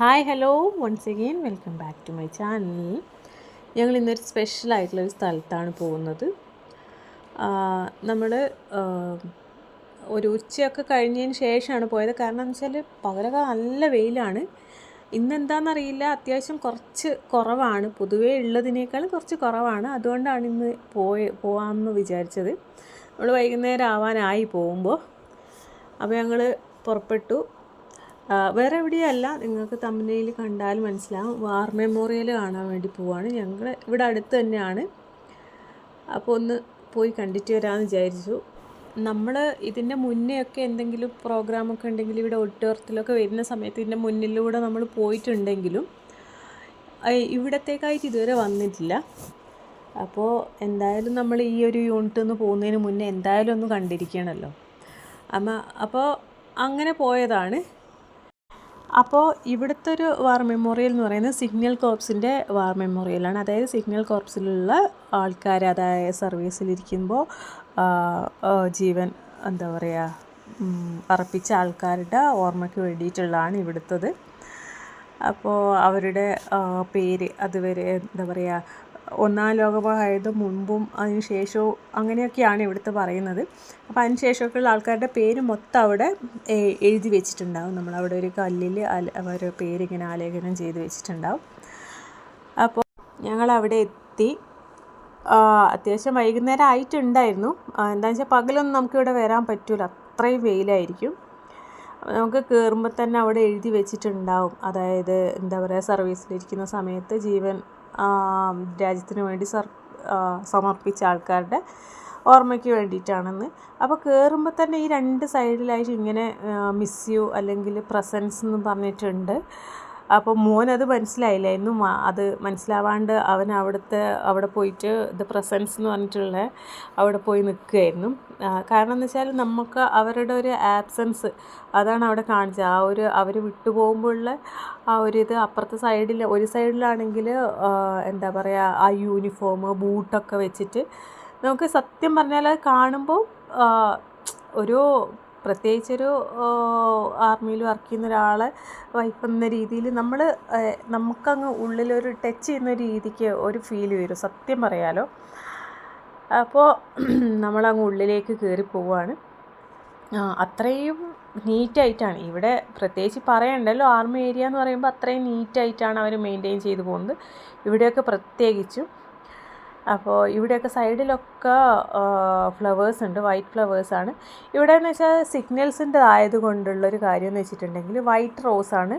Hi hello once again welcome back to my channel ഞങ്ങൾ ഇന്നൊരു special ആയിട്ടുള്ളൊരു സ്ഥലത്താണ് പോകുന്നത്. നമ്മൾ ഒരു ഉച്ചയൊക്കെ കഴിഞ്ഞതിന് ശേഷമാണ് പോയത്. കാരണം എന്ന് വെച്ചാൽ പകലൊക്കെ നല്ല വെയിലാണ്. ഇന്നെന്താണെന്നറിയില്ല അത്യാവശ്യം കുറച്ച് കുറവാണ്. പൊതുവേ ഉള്ളതിനേക്കാളും കുറച്ച് കുറവാണ്. അതുകൊണ്ടാണ് ഇന്ന് പോയ പോകാമെന്ന് വിചാരിച്ചത്. നമ്മൾ വൈകുന്നേരം ആവാനായി പോകുമ്പോൾ അപ്പോൾ ഞങ്ങൾ പുറപ്പെട്ടു. വേറെ എവിടെയല്ല നിങ്ങൾക്ക് തമ്മിൽ കണ്ടാൽ മനസ്സിലാവും. വാർ മെമ്മോറിയൽ കാണാൻ വേണ്ടി പോവാണ്. ഞങ്ങൾ ഇവിടെ അടുത്ത് തന്നെയാണ്. അപ്പോൾ ഒന്ന് പോയി കണ്ടിട്ട് വരാമെന്ന് വിചാരിച്ചു. നമ്മൾ ഇതിന്റെ മുന്നെയൊക്കെ എന്തെങ്കിലും പ്രോഗ്രാമൊക്കെ ഉണ്ടെങ്കിൽ ഇവിടെ ഒട്ടേർത്തിലൊക്കെ വരുന്ന സമയത്ത് ഇതിന്റെ മുന്നിലൂടെ നമ്മൾ പോയിട്ടുണ്ടെങ്കിലും ഇവിടത്തേക്കായിട്ട് ഇതുവരെ വന്നിട്ടില്ല. അപ്പോൾ എന്തായാലും നമ്മൾ ഈ ഒരു യൂണിറ്റ് ഒന്ന് പോകുന്നതിന് മുന്നേ എന്തായാലും ഒന്ന് കണ്ടിരിക്കണമല്ലോ അമ്മ അപ്പോൾ അങ്ങനെ പോയതാണ്. അപ്പോൾ ഇവിടുത്തെ ഒരു വാർ മെമ്മോറിയൽ എന്ന് പറയുന്നത് സിഗ്നൽ കോർപ്സിന്റെ വാർ മെമ്മോറിയലാണ്. അതായത് സിഗ്നൽ കോർപ്സിലുള്ള ആൾക്കാർ അതായത് സർവീസിലിരിക്കുമ്പോൾ ജീവൻ എന്താ പറയുക അർപ്പിച്ച ആൾക്കാരുടെ ഓർമ്മയ്ക്ക് വേണ്ടിയിട്ടുള്ളതാണ് ഇവിടുത്തത്. അപ്പോൾ അവരുടെ പേര് അതുവരെ എന്താ പറയുക ഒന്നാം ലോകമായത് മുൻപും അതിന് ശേഷവും അങ്ങനെയൊക്കെയാണ് ഇവിടുത്തെ പറയുന്നത്. അപ്പോൾ അതിന് ശേഷമൊക്കെയുള്ള ആൾക്കാരുടെ പേര് മൊത്തം അവിടെ എഴുതി വെച്ചിട്ടുണ്ടാവും. നമ്മൾ അവിടെ ഒരു കല്ലിൽ അവരുടെ പേരിങ്ങനെ ആലേഖനം ചെയ്ത് വെച്ചിട്ടുണ്ടാവും. അപ്പോൾ ഞങ്ങൾ അവിടെ എത്തി. അത്യാവശ്യം വൈകുന്നേരം ആയിട്ടുണ്ടായിരുന്നു. എന്താണെന്ന് വെച്ചാൽ പകലൊന്നും നമുക്കിവിടെ വരാൻ പറ്റില്ല അത്രയും വെയിലായിരിക്കും. നമുക്ക് കയറുമ്പോൾ തന്നെ അവിടെ എഴുതി വെച്ചിട്ടുണ്ടാവും. അതായത് എന്താ പറയുക സർവീസിലിരിക്കുന്ന സമയത്ത് ജീവൻ രാജ്യത്തിന് വേണ്ടി സർ സമർപ്പിച്ച ആൾക്കാരുടെ ഓർമ്മയ്ക്ക് വേണ്ടിയിട്ടാണെന്ന്. അപ്പോൾ കയറുമ്പോൾ തന്നെ ഈ രണ്ട് സൈഡിലായിട്ട് ഇങ്ങനെ മിസ് യു അല്ലെങ്കിൽ പ്രസൻസ് എന്ന് പറഞ്ഞിട്ടുണ്ട്. അപ്പോൾ അത് മനസ്സിലായില്ലായിരുന്നു അത് മനസ്സിലാവാണ്ട് അവൻ അവിടുത്തെ അവിടെ പോയിട്ട് ദ പ്രസൻസ് എന്ന് പറഞ്ഞിട്ടുള്ള അവിടെ പോയി നിൽക്കുകയായിരുന്നു. കാരണം എന്ന് വെച്ചാൽ നമുക്ക് അവരുടെ ഒരു ആബ്സെൻസ് അതാണ് അവിടെ കാണിച്ചത്. ആ ഒരു അവർ വിട്ടുപോകുമ്പോഴുള്ള ആ ഒരു ഇത് അപ്പുറത്തെ സൈഡിൽ ഒരു സൈഡിലാണെങ്കിൽ എന്താ പറയുക ആ യൂണിഫോം ബൂട്ടൊക്കെ വെച്ചിട്ട് നമുക്ക് സത്യം പറഞ്ഞാൽ കാണുമ്പോൾ ഒരു പ്രത്യേകിച്ചൊരു ആർമിയിൽ വർക്ക് ചെയ്യുന്ന ഒരാളെ വൈഫ് എന്ന രീതിയിൽ നമ്മൾ നമുക്കങ്ങ് ഉള്ളിലൊരു ടച്ച് ചെയ്യുന്ന രീതിക്ക് ഒരു ഫീൽ വരും. സത്യം പറയാലോ. അപ്പോൾ നമ്മളങ്ങ് ഉള്ളിലേക്ക് കയറി പോവുകയാണ് അത്രയും നീറ്റായിട്ടാണ് ഇവിടെ പ്രത്യേകിച്ച് പറയണ്ടല്ലോ ആർമി ഏരിയ എന്ന് പറയുമ്പോൾ അത്രയും നീറ്റായിട്ടാണ് അവർ മെയിന്റെയിൻ ചെയ്തു പോകുന്നത്. ഇവിടെയൊക്കെ പ്രത്യേകിച്ചും അപ്പോൾ ഇവിടെയൊക്കെ സൈഡിലൊക്കെ ഫ്ലവേഴ്സ് ഉണ്ട്. വൈറ്റ് ഫ്ലവേഴ്സ് ആണ്. ഇവിടെ എന്ന് വെച്ചാൽ സിഗ്നൽസിന്റെ ആയതുകൊണ്ടുള്ളൊരു കാര്യം എന്ന് വെച്ചിട്ടുണ്ടെങ്കിൽ വൈറ്റ് റോസ് ആണ്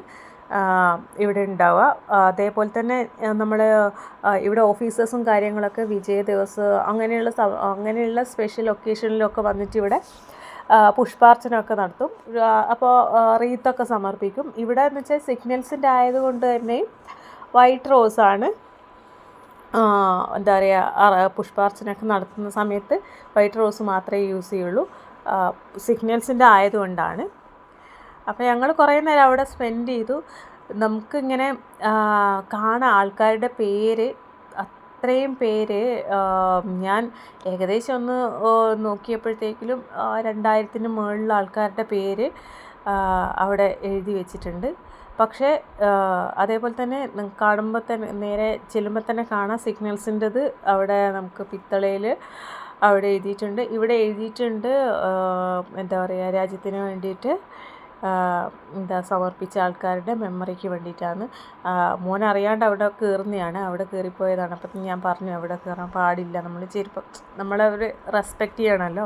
ഇവിടെ ഉണ്ടാവുക. അതേപോലെ തന്നെ നമ്മൾ ഇവിടെ ഓഫീസേഴ്സും കാര്യങ്ങളൊക്കെ വിജയ ദിവസ് അങ്ങനെയുള്ള അങ്ങനെയുള്ള സ്പെഷ്യൽ ഒക്കേഷനിലൊക്കെ വന്നിട്ട് ഇവിടെ പുഷ്പാർച്ചനയൊക്കെ നടത്തും. അപ്പോൾ റീത്തൊക്കെ സമർപ്പിക്കും. ഇവിടെ എന്ന് വെച്ചാൽ സിഗ്നൽസിന്റെ ആയതുകൊണ്ട് തന്നെ വൈറ്റ് റോസാണ് എന്താ പറയുക പുഷ്പാർച്ചനയൊക്കെ നടത്തുന്ന സമയത്ത് വൈറ്റ് റോസ് മാത്രമേ യൂസ് ചെയ്യുള്ളൂ. സിഗ്നൽസിന്റെ ആയതുകൊണ്ടാണ്. അപ്പോൾ ഞങ്ങൾ കുറേ നേരം അവിടെ സ്പെൻഡ് ചെയ്തു. നമുക്കിങ്ങനെ കാണാൻ കാണാം ആൾക്കാരുടെ പേര് അത്രയും പേര് ഞാൻ ഏകദേശം ഒന്ന് നോക്കിയപ്പോഴത്തേക്കിലും രണ്ടായിരത്തിന് മുകളിലുള്ള ആൾക്കാരുടെ പേര് അവിടെ എഴുതി വെച്ചിട്ടുണ്ട്. പക്ഷേ അതേപോലെ തന്നെ കാണുമ്പോൾ തന്നെ നേരെ ചെല്ലുമ്പോൾ തന്നെ കാണാം സിഗ്നൽസിന്റെത് അവിടെ നമുക്ക് പിത്തളയിൽ അവിടെ എഴുതിയിട്ടുണ്ട്. ഇവിടെ എഴുതിയിട്ടുണ്ട് എന്താ പറയുക രാജ്യത്തിന് വേണ്ടിയിട്ട് എന്താ സമർപ്പിച്ച ആൾക്കാരുടെ മെമ്മറിക്ക് വേണ്ടിയിട്ടാണ്. മോൻ അറിയാണ്ട് അവിടെ കയറുന്നതാണ് അവിടെ കയറിപ്പോയതാണ് അപ്പം ഞാൻ പറഞ്ഞു അവിടെ കയറാൻ പാടില്ല. നമ്മൾ ചെരുപ്പം നമ്മളവർ റെസ്പെക്റ്റ് ചെയ്യണമല്ലോ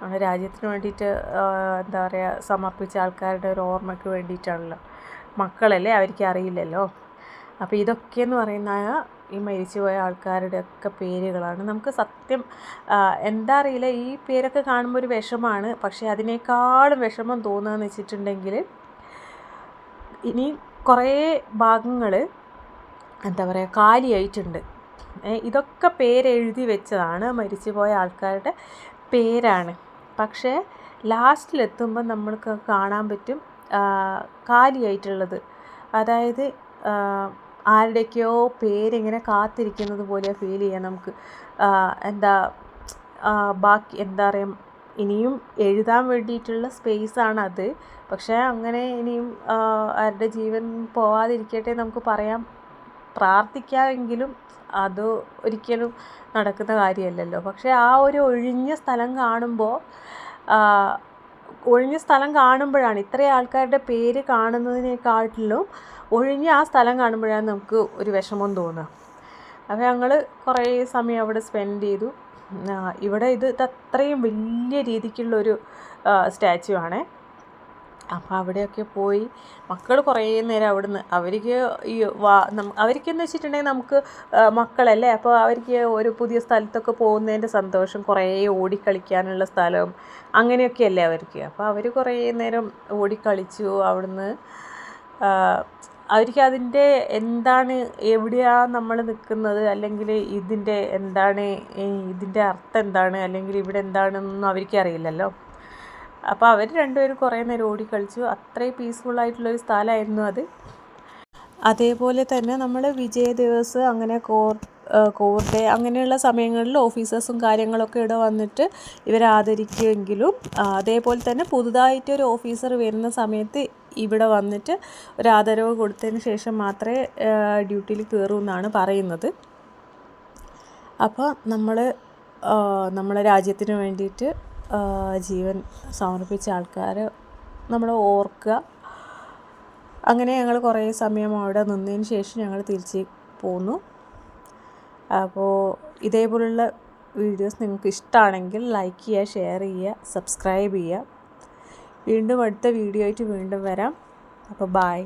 നമ്മുടെ രാജ്യത്തിന് വേണ്ടിയിട്ട് എന്താ പറയുക സമർപ്പിച്ച ആൾക്കാരുടെ ഒരു ഓർമ്മയ്ക്ക് വേണ്ടിയിട്ടാണല്ലോ. മക്കളല്ലേ? അവർക്ക് അറിയില്ലല്ലോ. അപ്പോൾ ഇതൊക്കെയെന്ന് പറയുന്ന ഈ മരിച്ചുപോയ ആൾക്കാരുടെ ഒക്കെ പേരുകളാണ്. നമുക്ക് സത്യം എന്താ അറിയില്ല. ഈ പേരൊക്കെ കാണുമ്പോൾ ഒരു വിഷമാണ്. പക്ഷേ അതിനേക്കാളും വിഷമം തോന്നുകയെന്ന് വെച്ചിട്ടുണ്ടെങ്കിൽ ഇനി കുറേ ഭാഗങ്ങൾ എന്താ പറയുക കാലിയായിട്ടുണ്ട്. ഇതൊക്കെ പേരെഴുതി വെച്ചതാണ് മരിച്ചുപോയ ആൾക്കാരുടെ പേരാണ്. പക്ഷേ ലാസ്റ്റിലെത്തുമ്പോൾ നമ്മൾക്ക് കാണാൻ പറ്റും. കാലിയായിട്ടുള്ളത് അതായത് ആരുടെയൊക്കെയോ പേരിങ്ങനെ കാത്തിരിക്കുന്നത് പോലെ ഫീൽ ചെയ്യാം നമുക്ക്. എന്താ ബാക്കി എന്താ പറയുക ഇനിയും എഴുതാൻ വേണ്ടിയിട്ടുള്ള സ്പേസാണത് പക്ഷേ അങ്ങനെ ഇനിയും ആരുടെ ജീവൻ പോവാതിരിക്കട്ടെ നമുക്ക് പറയാം. പ്രാർത്ഥിക്കാമെങ്കിലും അത് ഒരിക്കലും നടക്കുന്ന കാര്യമല്ലല്ലോ. പക്ഷേ ആ ഒരു ഒഴിഞ്ഞ സ്ഥലം കാണുമ്പോൾ ഒഴിഞ്ഞ സ്ഥലം കാണുമ്പോഴാണ് ഇത്രയും ആൾക്കാരുടെ പേര് കാണുന്നതിനെക്കാട്ടിലും ഒഴിഞ്ഞ ആ സ്ഥലം കാണുമ്പോഴാണ് നമുക്ക് ഒരു വിഷമം തോന്നുക. അപ്പോൾ ഞങ്ങൾ കുറേ സമയം അവിടെ സ്പെൻഡ് ചെയ്തു. ഇവിടെ ഇത് അത്രയും വലിയ രീതിക്കുള്ളൊരു സ്റ്റാച്ചു ആണേ. അപ്പോൾ അവിടെയൊക്കെ പോയി മക്കൾ കുറേ നേരം അവിടുന്ന്. അവർക്ക് ഈ വാ അവർക്കെന്ന് വെച്ചിട്ടുണ്ടെങ്കിൽ നമുക്ക് മക്കളല്ലേ? അപ്പോൾ അവർക്ക് ഒരു പുതിയ സ്ഥലത്തൊക്കെ പോകുന്നതിന്റെ സന്തോഷം കുറേ ഓടിക്കളിക്കാനുള്ള സ്ഥലം അങ്ങനെയൊക്കെയല്ലേ അവർക്ക്. അപ്പോൾ അവർ കുറേ നേരം ഓടിക്കളിച്ചു അവിടുന്ന്. അവർക്ക് അതിന്റെ എന്താണ് എവിടെയാണ് നമ്മൾ നിൽക്കുന്നത്? അല്ലെങ്കിൽ ഇതിന്റെ എന്താണ് ഇതിന്റെ അർത്ഥം എന്താണ്? അല്ലെങ്കിൽ ഇവിടെ എന്താണെന്നൊന്നും അവർക്ക് അറിയില്ലല്ലോ. അപ്പോൾ അവർ രണ്ടുപേരും കുറേ നേരം ഓടിക്കളിച്ചു അത്രയും പീസ്ഫുള്ളായിട്ടുള്ളൊരു സ്ഥലമായിരുന്നു അത്. അതേപോലെ തന്നെ നമ്മൾ വിജയ ദിവസ് അങ്ങനെ കോർ കോർ ഡേ അങ്ങനെയുള്ള സമയങ്ങളിൽ ഓഫീസേഴ്സും കാര്യങ്ങളൊക്കെ ഇവിടെ വന്നിട്ട് ഇവരെ ആദരിക്കുമെങ്കിലും അതേപോലെ തന്നെ പുതുതായിട്ട് ഒരു ഓഫീസർ വരുന്ന സമയത്ത് ഇവിടെ വന്നിട്ട് ഒരു ആദരവ് കൊടുത്തതിന് ശേഷം മാത്രമേ ഡ്യൂട്ടിയിൽ കയറൂ എന്നാണ് പറയുന്നത്. അപ്പോൾ നമ്മൾ നമ്മളെ രാജ്യത്തിന് വേണ്ടിയിട്ട് ജീവൻ സമർപ്പിച്ച ആൾക്കാർ നമ്മൾ ഓർക്കുക. അങ്ങനെ ഞങ്ങൾ കുറേ സമയം അവിടെ നിന്നതിന് ശേഷം ഞങ്ങൾ തിരിച്ച് പോന്നു. അപ്പോൾ ഇതേപോലുള്ള വീഡിയോസ് നിങ്ങൾക്ക് ഇഷ്ടമാണെങ്കിൽ ലൈക്ക് ചെയ്യുക ഷെയർ ചെയ്യുക സബ്സ്ക്രൈബ് ചെയ്യുക. വീണ്ടും അടുത്ത വീഡിയോ ആയിട്ട് വീണ്ടും വരാം. അപ്പോൾ ബായ്.